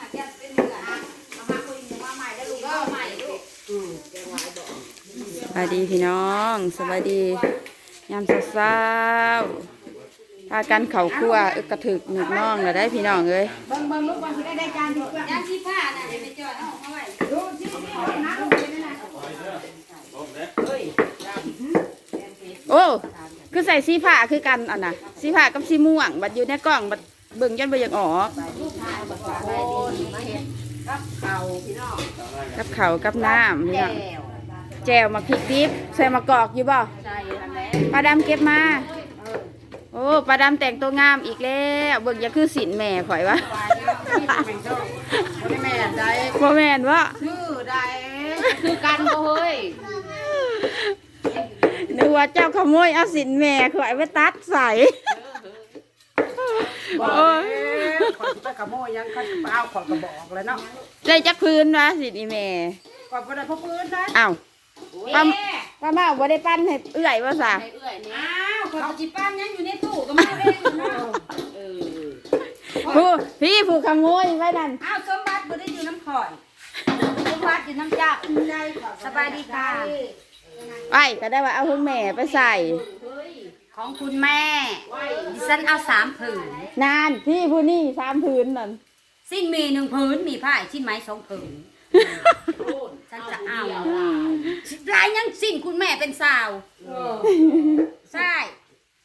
หักยัดเป็นเดือนมามาคุยมาใหม่ได้ลูกก็ใหม่ลูกสวัสดีพี่น้องสวัสดียามเช้าๆพากันเข่าครัวอึกกระถึกหนึกน้องแล้วได้พี่น้องเอ้ยเบิ่งเบิ่งลูกวันที่ได้ได้จานที่เพื่อนจานที่ผ้าน่ะเดี๋ยวไปจอดเอาออกมาไว้ดูสิเอาน้ำลงไปนั่นน่ะโอ้คือใส่สีผ้าคือกันอะนะสีผ้ากับสีม่วงบัดอยู่ในกล่องบัดเบิ่งยันบ่อยากออก กับเขาพี่น้อง กับข้าวกับน้ำพี่แก้น้องวแจวมาพริกดิบใส่มะกอกอยู่บ่ใช่ทำแล้วปลาดำเก็บมาโอ้ปลาดำแต่งตัวงามอีกแล้วเบิ่งอย่าคือสินแม่ข่อยวะไปแล้วที่ทำเป็นโซ่บ่ได้แม่ใดบ่แม่นวะชื่อใดคือกันบ่เฮ้ยนึกว่าเจ้าขโมยเอาสินแม่ข่อยไปตัดใส่บอก โอ้ยคนที่ไปขโมยยังคันเปล่าขอยก็บอกแล้วเนาะได้จักพื้นวะสิอีแม่ก่อนบ่ได้พกปืนนะอ้าวป้าป้าป้าเมาบ่ได้ปั้นให้เอื้อยว่าซะอ้าวเขาจิปั้นยังอยู่ในตู้ก็ไม่ได้อยู่นะเออผู้พี่ผู้ขโมยไว้นั่นอ้าวสมบัติบ่ได้อยู่น้ำข่อยสมบัติอยู่น้ำจับสบายดีค่ะไอ้ก็ได้ว่าเอาคุณแม่ไปใส่ ของคุณแม่ ดิฉันเอาสามผืน นานพี่ผู้นี่สามพื้นนั่นสิ้นมีหนึ่งผืน มีผ้าอีกชิ้นไหมสองผืน ฉันจะเอาลายยังสิ้นคุณแม่เป็นสาว ใช่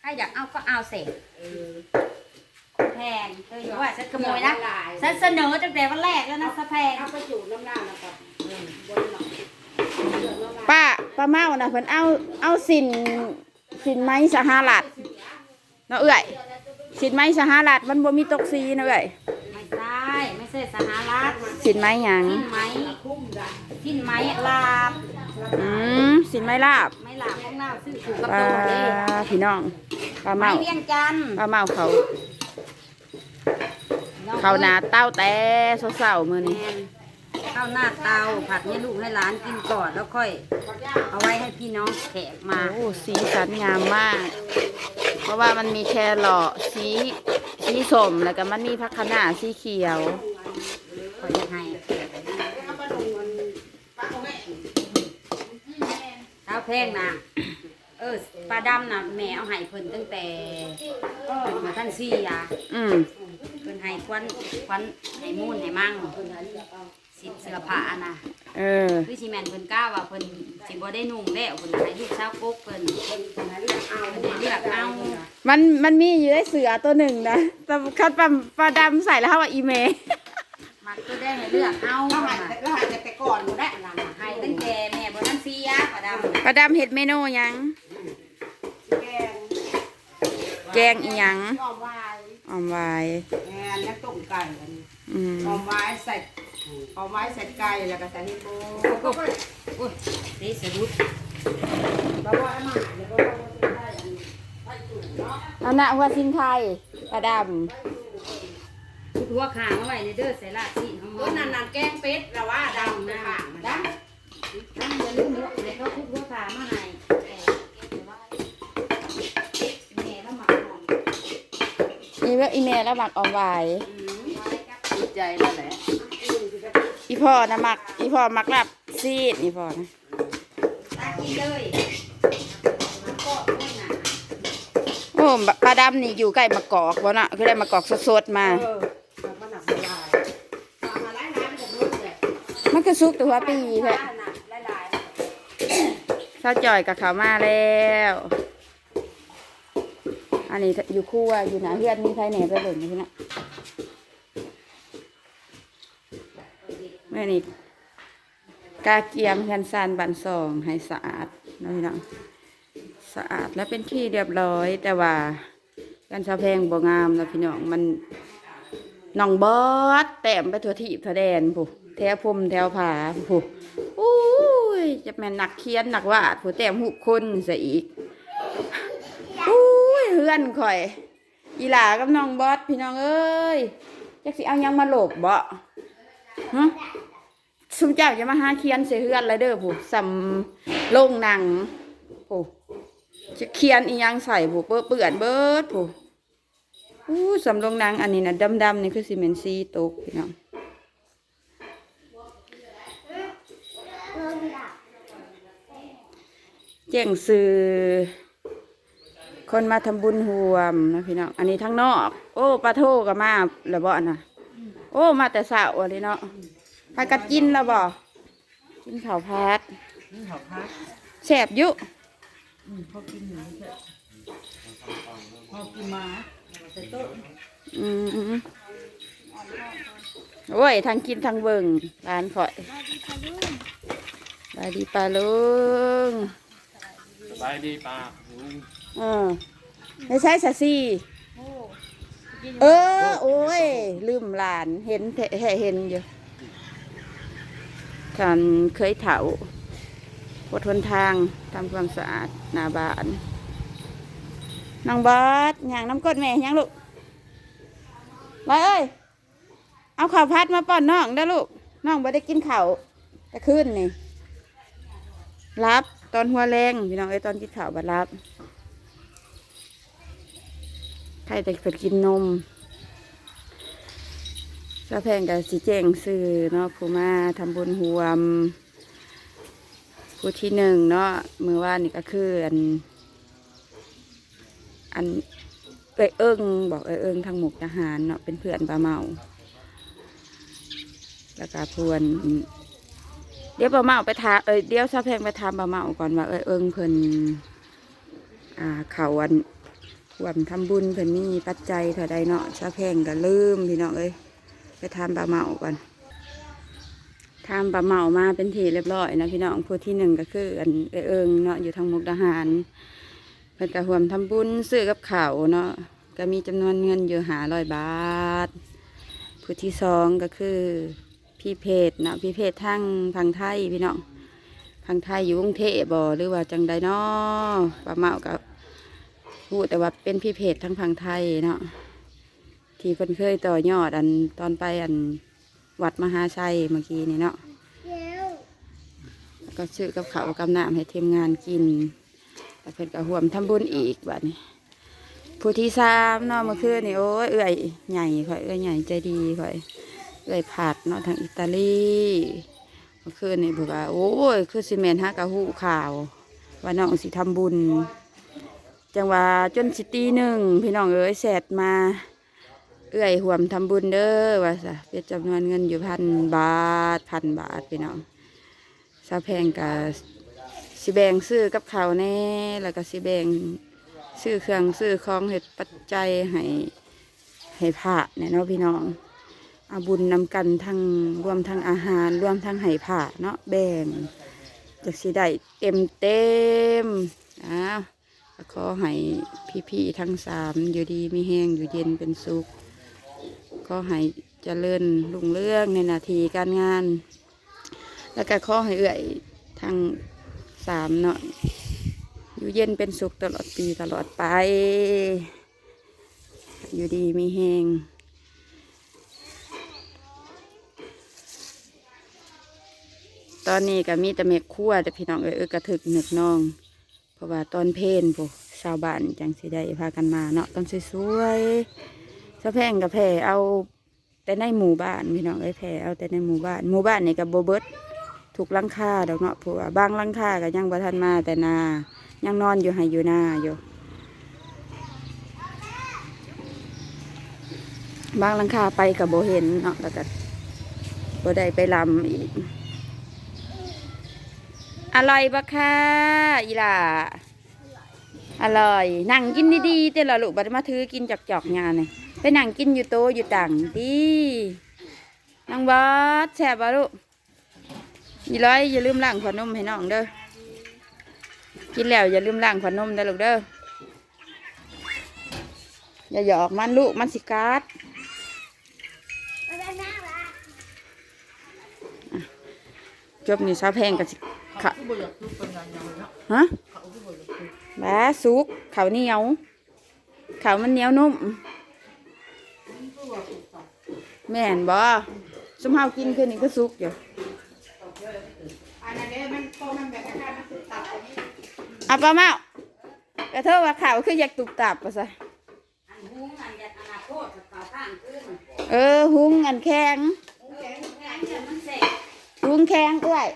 ใครอยากเอาก็เอาเสร็จแพงเคยว่าฉันขโมยนะ ฉันเสนอตั้งแต่วันแรกแล้วนะสะแพงป้าป้าเมาน่ะเพิ่นเอาเอาสิน สินไม้สหรัฐเนาะเอื้อยสินไม้สหรัฐมันบ่มีตกสีนะเอื้อยไม่ใช่ไม่ใช่สหรัฐสินไม้หยังทิ้นไหมทิ้นไหมลาบอืมสินไม้ลาบไม่ลาบข้างหน้าซื้อถูกกับป้าตัวเองพี่น้องป้าไม้เมาเวียงจันทร์ป้าเมาเขา เขาหนาเต้าแต่เศร้าๆมื้อแมนี้น ข้าวหน้าเตาผัดให้ลูกให้หลานกินก่อนแล้วค่อย เอาไว้ให้พี่น้องแขกมา โอ้สีสันงามมาก เพราะว่ามันมีแครอทสีสีส้มแล้วก็มันมีผักคะน้าสีเขียวค่อยให้เท้าแพงนะเออปลาดำนะแม่เอาให้เพิ่นตั้งแต่เพิ่นมาท่านซี่ยาอืมเพิ่นให้ควันควันให้มูนให้มั่ง สิเสื้อผ้านะเออ คือสิแม่นเพิ่นกล้าว่าเพิ่นสิบ่ได้นุ่งแล้วเพิ่นให้ลูกสาวกกเพิ่นเพิ่นให้เลือกเอาเพิ่นให้เลือกเอามันมันมีอยู่ได้เสือตัวหนึ่งนะแต่คัดปลาปลาดำใส่แล้วเขาว่าอีเมมันก็ได้ให้เลือกเอาเราให้เราให้แต่ก่อนบ่ได้นั่นน่ะให้ตั้งแต่แม่บ่ทันเสียปลาดำปลาดำเห็ดเมนูหยัง แกงแกงอีหยังออมวายออมไว้แม่นแล้วต้มไก่อันนี้อืมออมวายใส่ ออมวายใส่ไก่แล้วก็ใส่นี่โบโอ้ยนี่สะดุดบ่ว่ามาเดี๋ยวบ่ว่าได้อันนี้ไปจุ่มเนาะเอาหน้าหัวสินไทยปลาดชุดหัวขางเอาไว้ในเด้อใส่ลาดซีนของมันนั่นนั่นแกงเป็ดละว่าดำนะดำดำอย่าลืมหัวให้เขาคุกหัวขามาให้แม่แล้วหมักหอมำอีเวอีเมลแล้วหมักออมไว้ติดใจแล้วแหละ อีพ่อนะหมัก อีพ่อหมักลับซีดอีพ่อนะตากินเลยมันก็ไม่หนาโอ้ปลาดำนี่อยู่ใกล้มะกอกวะน่ะก็ได้มะกอกสดๆมาเออมันหนักละลายทำมาหลายน้ำจะรู้เลยมันก็ซุกตัวปีแท้หนักละลายข้าวจ่อยกับเขาวมาแล้ว อันนี้อยู่คู่อะอยู่หนาเฮือนมีใครแหน่ไปเบิ่งอยู่นะ แม่นี่กาเกียมคันซานบันซองให้สะอาดเน้อยน้องสะอาดและเป็นที่เรียบร้อย แต่ว่ากันชาวแพงบ่งามนะพี่น้องมันน้องบอสแต้มไปทั่วที่ทั่วแดนผู้แถวพรมแถวผาผู้อุ้ยจะแม่นหนักเคียนหนักวาดผู้แต้มหุบคนซะอีกอุ้ยเฮือนข่อย อีหลากับน้องบอสพี่น้องเอ้ยจักสิเอายังมาหลบบ่ หึซุมเจ้าจะมาหาเขียนเสือเฮือนไรเด้อผู้สำโลงหนังผู้จะเขียนอีหยังใส่ผู้เปื้อเปื่อนเบิดผู้อู้สำโลงหนังอันนี้นะดำดำนี่คือซีเมนซีตกพี่น้องแจ้งซื่อคนมาทำบุญห่วมนะพี่น้อง อันนี้ทั้งนอก โอ้ปลาโทกับมาระเบาะนะ อ้มาแต่สาวอันนี้เนาะพากัดกินแล้วบ่กินข้าวพัดนี่เขาพักแสบอยุอืมเขากินอยู่ใช่พอกินมาใส่โต๊ะอืมโอ้ยทางกินทางเบิ่งร้านข่อยบายดีปลาลุงสบายดีป้าลุงเออไม่ใช่สะซี่เออ โอ้ย ลืมหลาน เห็นแท้เห็นอยู่ท่านเคยเถาปดทนทางทำความสะอาดหน้าบ้านน้องบอสอย่างน้ำก้นแม่ยังลูกบอยเอ้ย เอาข้าวพัดมาป้อนน้องได้อลูก น้องบ่ได้กินข้าวแต่คืนนี่ รับตอนหัวแรงพี่น้องเอ้ยตอนกินข้าวบัดรับใครแต่เพิ่นกินนม สะแพงกับสีแจงสื่อเนาะผู้มาทำบุญรวม ผู้ที่หนึ่งเนาะมือว่านี่ก็คืออัน อันเอ้ยเอิงบอกเอ้ยเอิงทางหมกทหารเนาะเป็นเพื่อนปลาเมา แล้วก็พวนเดี๋ยวปลาเมาไปทาเอ้ยเดี๋ยวสะแพงไปทำปลาเมาก่อนว่าเอ้ยเอิงเพิ่นอ่าเขาอันรวมทำบุญเพิ่นมีปัจจัยเท่าใดเนาะชาแพงก็ลืมพี่น้องเอ้ย ไปทำปลาเมาก่อนทำปลาเมามาเป็นทีเรียบร้อยนะพี่น้องผู้ที่หนึ่งก็คืออันเอเอิงเนาะอยู่ทางมุกดาหารเพิ่นก็รวมทำบุญซื้อกับข้าวเนาะก็มีจำนวนเงินอยู่หาร้อยบาท ผู้ที่สองก็คือพี่เพจเนาะพี่เพจทางทางไทยพี่น้องทางไทยอยู่กรุงเทพบ่หรือว่าจังใดเนาะปลาเมากับพูดแต่ว่าเป็นพี่เพจทั้งพังไทยเนาะ ที่เพิ่นเคยต่อยอดอันตอนไปอันวัดมหาชัยเมื่อกี้นี่เนาะก็ซื้อกับเขากับน้ำให้ทีมงานกินแต่เพิ่นก็ห่วมทำบุญอีกบัดนี้ผู้ที่สามเนาะเมื่อคืนนี่โอ้ยเอื่อยใหญ่ข่อยเอื่อยใหญ่ใจดีข่อยเอื่อยผัดเนาะทางอิตาลีเมื่อคืนนี่บอกว่าโอ้ยคือซีเมนฮักกะหูข่าว ว่าน้องสิทำบุญ จังว่าจนสิตีหนึ่งพี่น้องเอ้ยแสดมา เอื้อยห่วมทำบุญเด้อว่าซะเป็นจำนวนเงินอยู่พันบาทพันบาทพี่น้องซาแพงกับสิแบงซื้อกับเขาวแน่แล้วก็สิแบงซื้อเครื่องซื้อของเห็ดปัจจัยให้ให้พระเนี่ยเนาะพี่น้องอาบุญนำกันทั้งรวมทั้งอาหารรวมทั้งให้พระเนาะแบ่งจากสิได้เต็มเต็มอ้าวขอให้พี่ๆทั้งสามอยู่ดีมีแห้งอยู่เย็นเป็นสุข ขอให้เจริญรุ่งเรื่องในนาทีการงาน แล้วก็ขอให้เอื่อยทั้งสามเนาะอยู่เย็นเป็นสุขตลอดปีตลอดไป อยู่ดีมีแหงตอนนี้ก็มีแต่เมฆคั่วแต่พี่น้องเอ้ยเอกระถึกหนึกน้อง เพราะว่าตอนเพลนพวกชาวบ้านจังสิได้พากันมาเนาะตอนสวยๆ สะแพงกับแพรเอาแต่ในหมู่บ้านพี่น้องไอ้แพรเอาแต่ในหมู่บ้าน หมู่บ้านนี่กับโบเบิร์ตถูกลังคาดอกเนาะเพราะว่าบางลังคาก็ยังบ่ทันมาแต่นายังนอนอยู่ให้อยู่หน้าอยู่ บางลังคาไปกับโบเห็นเนาะแล้วก็โบได้ไปลำอีกอร่อยปะค่ะอีหล่าอร่อย นั่งกินดีๆเต้ละลูกบัดมาถือกินจอกๆงานเลย นั่งกินอยู่โตอยู่ต่างดีนั่งบอสแซ่บบ่ลูกอีร้อยอย่าลืมล้างขวดนมให้น้องเด้อกินแล้วอย่าลืมล้างขวดนมเด้อลูกเด้ออย่าหยอกมันลูกมันสิกัดอะจบนี่สาวแพงกับสิขะผู้บริโภคทุกคนยังยังเนาะฮะเขาผู้บริโภคแล้สุกข้าวเหนียวข้าวมันเหนียวนุ่มแม่นบ่สมเฮากินคืนนี้ก็สุกอยู่อะป้าเมากระเทาว่าข่าวคืออยากตุบตับปะซะอันหุ้งอันยัดอนาคตกับเขาข้างขึ้นเออ หุงอันแข็งหุ้งแข็งแข็งเดี๋ยวมันเสร็จหุงแข็งเอ้ย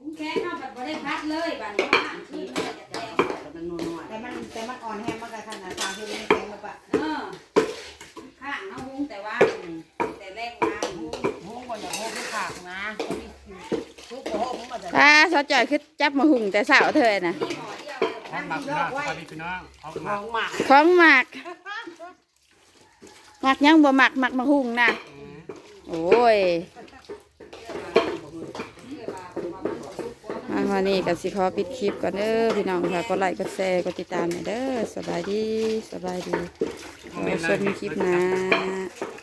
หุ้งแข็งเอาแบบบ่ได้พัดเลยบัดนี้ข้างขึ้นมันจะแตกาวจอยคือจับมาหุงแต่สาวเธอน่ะห้องหมักพี่น้องสวัสดีพี่น้องห้องหขมัอกงหมาของหมักหมักยังบ่หมักหมักมาหุงนะโอ้ยมาวันนี้ก็สิขอปิดคลิปก่อนเด้อพี่น้องค่ะก็ไลค์ก็แชร์ก็ติดตามหน่อยเด้อสบายดีสบายดีขอชมคลิปหนะ